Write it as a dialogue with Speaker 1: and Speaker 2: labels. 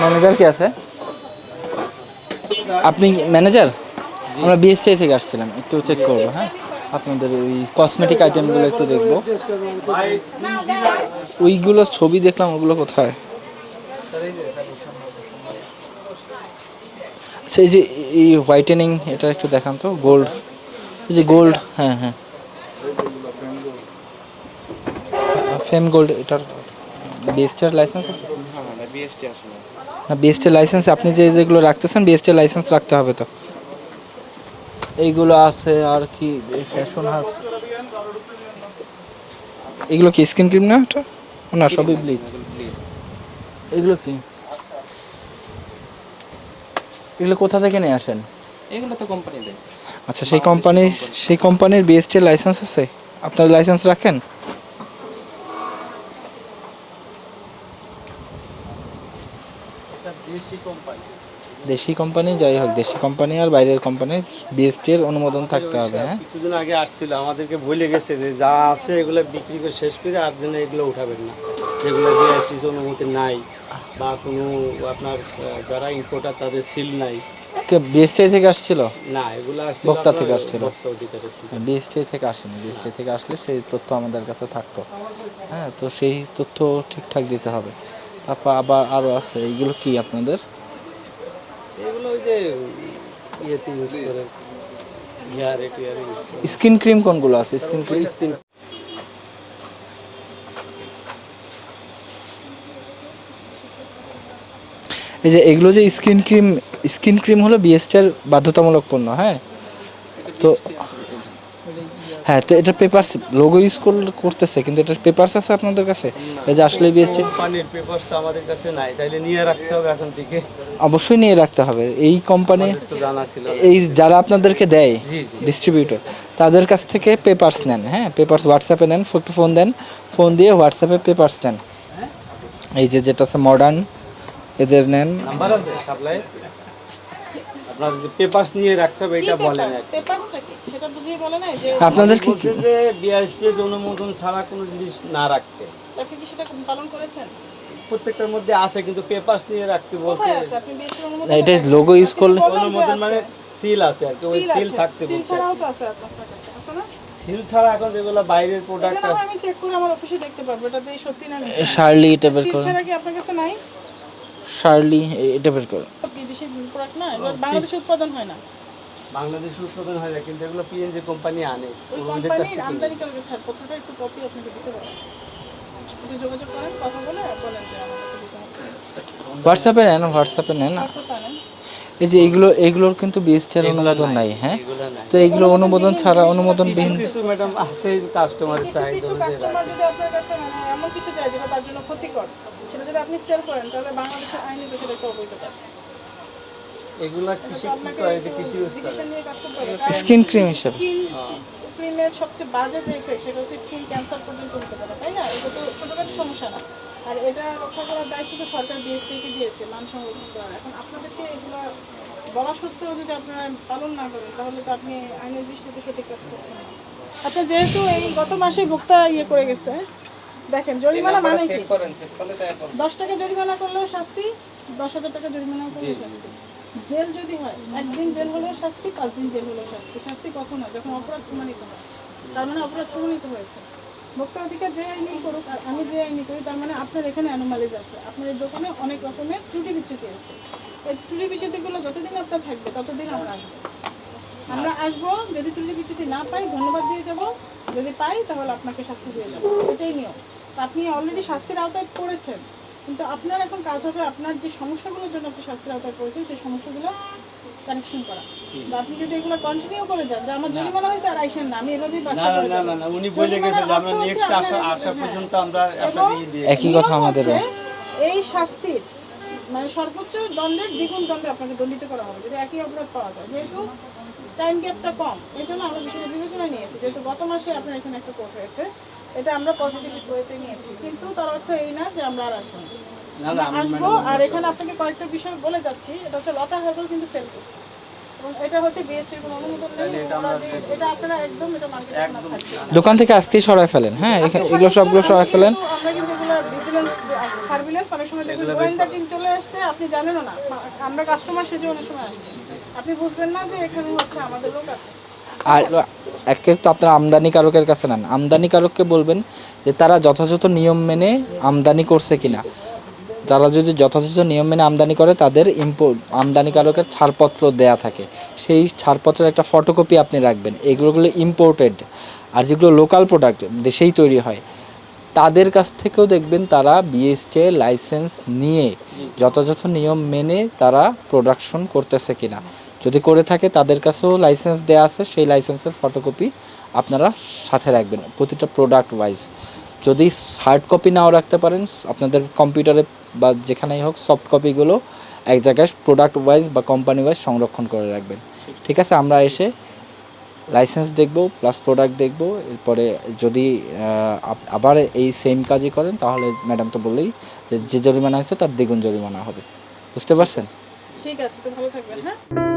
Speaker 1: Manager কি আছে? আপনি ম্যানেজার আমরা বিএসটিআই থেকে আসছিলাম একটু চেক করব হ্যাঁ? আপনাদের ওই কসমেটিক আইটেমগুলো একটু দেখব। ওইগুলো ছবি দেখলাম ওগুলো কোথায়? আচ্ছা এই যে এই হোয়াইটেনিং এটা একটু দেখান তো গোল্ড এই যে গোল্ড হ্যাঁ হ্যাঁ। ফেম গোল্ড এটার বিএসটিআর লাইসেন্স আছে? না। বিএসটি লাইসেন্স আপনি যে যেগুলো রাখতেছেন বিএসটি লাইসেন্স রাখতে হবে তো। এইগুলো আছে আর কি ফ্যাশন হার্বস এগুলো কি স্কিন ক্রিম না এটা? না সবই ব্লিচ এগুলো কি? এগুলো কোথা থেকে নিয়ে আসেন?
Speaker 2: এগুলো তো কোম্পানি দেয়
Speaker 1: আচ্ছা সেই কোম্পানি সেই কোম্পানির বিএসটি লাইসেন্স আছে? আপনার লাইসেন্স রাখেন?
Speaker 2: দেশি কোম্পানি
Speaker 1: যাই হোক দেশি কোম্পানি আর বাইরের কোম্পানি বিএসটি এর অনুমোদন থাকতে হবে হ্যাঁ?
Speaker 3: কিছুদিন আগে আসছিল আমাদেরকে বলে গেছে যে যা আছে এগুলো বিক্রি করে শেষ করে আর যেন এগুলো উঠাবেন না। যেগুলো বিএসটিস অনুমতি নাই বা কোনো আপনার যারা ইম্পোর্টার তাদের সিল নাই।
Speaker 1: কে বিএসটি থেকে আসছিল?
Speaker 3: না এগুলো আসছিল
Speaker 1: বক্তা থেকে আসছিল।
Speaker 3: বক্তা থেকে।
Speaker 1: বিএসটি থেকে আসেনি। বিএসটি থেকে আসলে সেই তথ্য আমাদের কাছে থাকতো। হ্যাঁ তো সেই তথ্য ঠিকঠাক দিতে হবে। তারপর আবার আরও আছে এইগুলো কি আপনাদের?
Speaker 3: এগুলো ওই যে ইয়েতে ইউজ করে।
Speaker 1: স্কিন ক্রিম কোনগুলো আছে? Skin cream.
Speaker 3: স্কিন
Speaker 1: এই যে এগুলো যে স্কিন ক্রিম স্কিন ক্রিম হলো বিএসটির বাধ্যতামূলক পণ্য হ্যাঁ? তো হ্যাঁ তো এটা পেপারস লোগো ইউজ করতেছে কিন্তু এটা পেপারস আছে আপনাদের কাছে? এই যে আসলে বিএসটি
Speaker 3: কোম্পানির পেপারস তো আমাদের কাছে নাই তাইলে নিয়ে রাখতে হবে এখন থেকে।
Speaker 1: অবশ্যই নিয়ে রাখতে হবে। এই কোম্পানি। এই যারা আপনাদেরকে দেয় ডিস্ট্রিবিউটর তাদের কাছ থেকে পেপারস নেন হ্যাঁ? পেপারস হোয়াটসঅ্যাপে নেন একটু ফোন দেন ফোন দিয়ে হোয়াটসঅ্যাপে পেপারস নেন। এই যে যেটা আছে মডার্ন এদের নেন।
Speaker 3: নাম্বার আছে সাপ্লাই আপনার যে পেপারস নিয়ে রাখতে হবে এটা বলেন।
Speaker 4: পেপারসটা কি। সেটা বুঝিয়ে বলে না যে
Speaker 1: আপনাদের কি
Speaker 3: বলছে যে অনুমোদন ছাড়া কোনো জিনিস না রাখতে।
Speaker 4: আপনি কি সেটা পালন করেছেন?
Speaker 3: প্রত্যেকটার মধ্যে আছে কিন্তু পেপারস নিয়ে রাখতে বলছে।
Speaker 4: কোথায় আছে? আপনি বিএসসি অনুমোদন
Speaker 1: না, এটা লোগো ইউজ করলে
Speaker 3: অনুমোদন মানে সিল আছে আর কি ওই সিল থাকতে
Speaker 4: সিল ছাড়াও তো আছে আপনার কাছে আছে না?
Speaker 3: সিল ছাড়া এখন যেগুলো বাইরের প্রোডাক্ট আছে।
Speaker 4: আমি চেক করে আমার অফিসে দেখতে পারব এটা দিয়ে সত্যি না
Speaker 1: শার্লি এটা বের
Speaker 4: সিল ছাড়া কি আপনার কাছে নাই?
Speaker 1: শার্লি এটা বের করুন
Speaker 4: বিদেশি প্রোডাক্ট না এগুলো বাংলাদেশে উৎপাদন হয় না।
Speaker 3: বাংলাদেশে উৎপাদন হয় না কিন্তু এগুলো পিএনজি কোম্পানি আনে।
Speaker 4: কোম্পানির
Speaker 3: থেকে
Speaker 4: আমদানিকারকের ছাড়পত্রটা একটু কপি আপনাকে দিতে একটু যোগাযোগ করেন কথা বলে বলেন যে আমাকে দিতে হবে।
Speaker 1: হোয়াটসঅ্যাপে নেন হোয়াটসঅ্যাপে নেন। এই যে এইগুলো এইগুলোর কিন্তু বিএসটির অনুমোদন নাই হ্যাঁ? তো এইগুলো অনুমোদন ছাড়া অনুমোদনবিহীন
Speaker 3: কিছু ম্যাডাম আছে কাস্টমারের
Speaker 4: কিছু
Speaker 3: চাহিদা
Speaker 4: কিছু কাস্টমার যদি আপনার কাছে মানে এমন কিছু চায় যেটা তার জন্য ক্ষতিকর যদি আপনি সেল করেন তাহলে বাংলাদেশের আইনে তো সেটা একটা অবৈধ কাজ
Speaker 3: এগুলা কৃষি কৃষি
Speaker 1: স্কিন ক্রিম হিসেবে
Speaker 4: ক্রিমের সবচেয়ে বাজে যে ইফেক্ট সেটা হচ্ছে স্কিন ক্যান্সার পর্যন্ত হতে পারে তাই না? এটা তো ছোটখাটো সমস্যা না। আর এটা রক্ষা করার দায়িত্ব তো সরকার বিএসটিকে দিয়েছে মান সংরক্ষণ করার। এখন আপনাদেরকে এগুলো বলা সত্ত্বেও যদি আপনারা পালন না করেন তাহলে তো আপনি আইনের দৃষ্টিতে সঠিক কাজ করছেন না। আপনার যেহেতু এই গত মাসে ভোক্তা ইয়ে করে গেছে দেখেন জরিমানা মানে কি?
Speaker 2: করেন সেট করলে তাই করবেন।
Speaker 4: দশ টাকা জরিমানা করলেও শাস্তি দশ হাজার টাকা জরিমানা করলেও শাস্তি। জেল যদি হয় একদিন জেল হলেও শাস্তি পাঁচ দিন জেল হলেও শাস্তি। শাস্তি কখন হয়? যখন অপরাধ প্রমাণিত হয়। তার মানে অপরাধ প্রমাণিত হয়েছে। ভোক্তা অধিকার যে আইনি করুক আর আমি যে আইনি করি তার মানে আপনার এখানে অ্যানোমালিজ আছে। আপনার এই দোকানে অনেক রকমের ত্রুটি বিচ্যুতি আছে। এই ত্রুটি বিচ্যুতিগুলো যতদিন আপনার থাকবে ততদিন আমরা আসব। আমরা আসব যদি ত্রুটি বিচ্যুতি না পাই ধন্যবাদ দিয়ে যাব। যদি পাই তাহলে আপনাকে শাস্তি দিয়ে যাব। এটাই নিয়ম। তা আপনি অলরেডি শাস্তির আওতায় পড়েছেন। কিন্তু আপনার এখন কাজ হবে আপনার যে সমস্যাগুলোর জন্য আপনি শাস্তির আওতায় পড়েছেন সেই সমস্যাগুলো কানেকশন করা। বা আপনি যদি এগুলো কন্টিনিউ করে যান যে আমার জরিমানা হয়েছে আর আইসেন না আমি এভাবেই ব্যবসা করে
Speaker 3: না না না উনি বলে গেছে যে আমরা নেক্সট আসা আসা
Speaker 4: হ্যাঁ।
Speaker 3: পর্যন্ত আমরা আপনাকে দিয়ে
Speaker 1: একই কথা
Speaker 4: হচ্ছে, এই শাস্তির মানে সর্বোচ্চ দণ্ডের দ্বিগুণ দণ্ডে আপনাকে দণ্ডিত করা হবে যদি একই অপরাধ পাওয়া যায়। যেহেতু টাইম গ্যাপটা কম। এই জন্য আমরা বিষয়টা বিবেচনা নিয়েছি যেহেতু গত মাসে আপনার এখানে একটা কোর্ট হয়েছে এটা আমরা পজিটিভ বইতে নিয়েছি। কিন্তু তার অর্থ এই না যে আমরা আর আসব আসব আর এখানে আপনাকে কয়েকটা বিষয় বলে যাচ্ছি। এটা হচ্ছে লতা হার্বাল কিন্তু ফেল করছে। এটা হচ্ছে বিএসটির কোনো অনুমোদন নেই এটা আপনারা একদম এটা মার্কেটে না
Speaker 1: দোকান থেকে আজকেই সরাই ফেলেন হ্যাঁ এখানে এগুলো সবগুলো সরাই ফেলেন।
Speaker 4: আমরা কিন্তু এগুলো ভিজিলেন্স সার্ভিলেন্স অনেক সময় দেখবেন গোয়েন্দা টিম চলে আসছে আপনি জানেনও না। আমরা কাস্টমার সেজে অনেক সময় আসবে। আপনি বুঝবেন না যে এখানে হচ্ছে আমাদের লোক আছে।
Speaker 1: আর একে তো আপনারা আমদানিকারকের কাছে নেন। আমদানিকারককে বলবেন যে তারা যথাযথ নিয়ম মেনে আমদানি করছে কিনা। তারা যদি যথাযথ নিয়ম মেনে আমদানি করে, তাদের ইম্পো আমদানিকারকের ছাড়পত্র দেয়া থাকে। সেই ছাড়পত্রের একটা ফটোকপি আপনি রাখবেন। এগুলোগুলো ইম্পোর্টেড আর যেগুলো লোকাল প্রোডাক্ট দেশেই তৈরি হয়, তাদের কাছ থেকেও দেখবেন তারা বিএসটি লাইসেন্স নিয়ে যথাযথ নিয়ম মেনে তারা প্রোডাকশন করতেছে কিনা। যদি করে থাকে, তাদের কাছেও লাইসেন্স দেওয়া আছে, সেই লাইসেন্সের ফটোকপি আপনারা সাথে রাখবেন, প্রতিটা প্রোডাক্ট ওয়াইজ যদি হার্ড কপি নাও রাখতে পারেন, আপনাদের কম্পিউটারে বা যেখানেই হোক সফট কপিগুলো এক জায়গায় প্রোডাক্ট ওয়াইজ বা কোম্পানি ওয়াইজ সংরক্ষণ করে রাখবেন। ঠিক আছে, আমরা এসে লাইসেন্স দেখব প্লাস প্রোডাক্ট দেখব, এরপরে যদি আবার এই সেম কাজই করেন, তাহলে ম্যাডাম তো বললেই যে যে জরিমানা হয়েছে তার দ্বিগুণ জরিমানা হবে। বুঝতে পারছেন?
Speaker 4: ঠিক আছে, তো ভালো থাকবেন হ্যাঁ?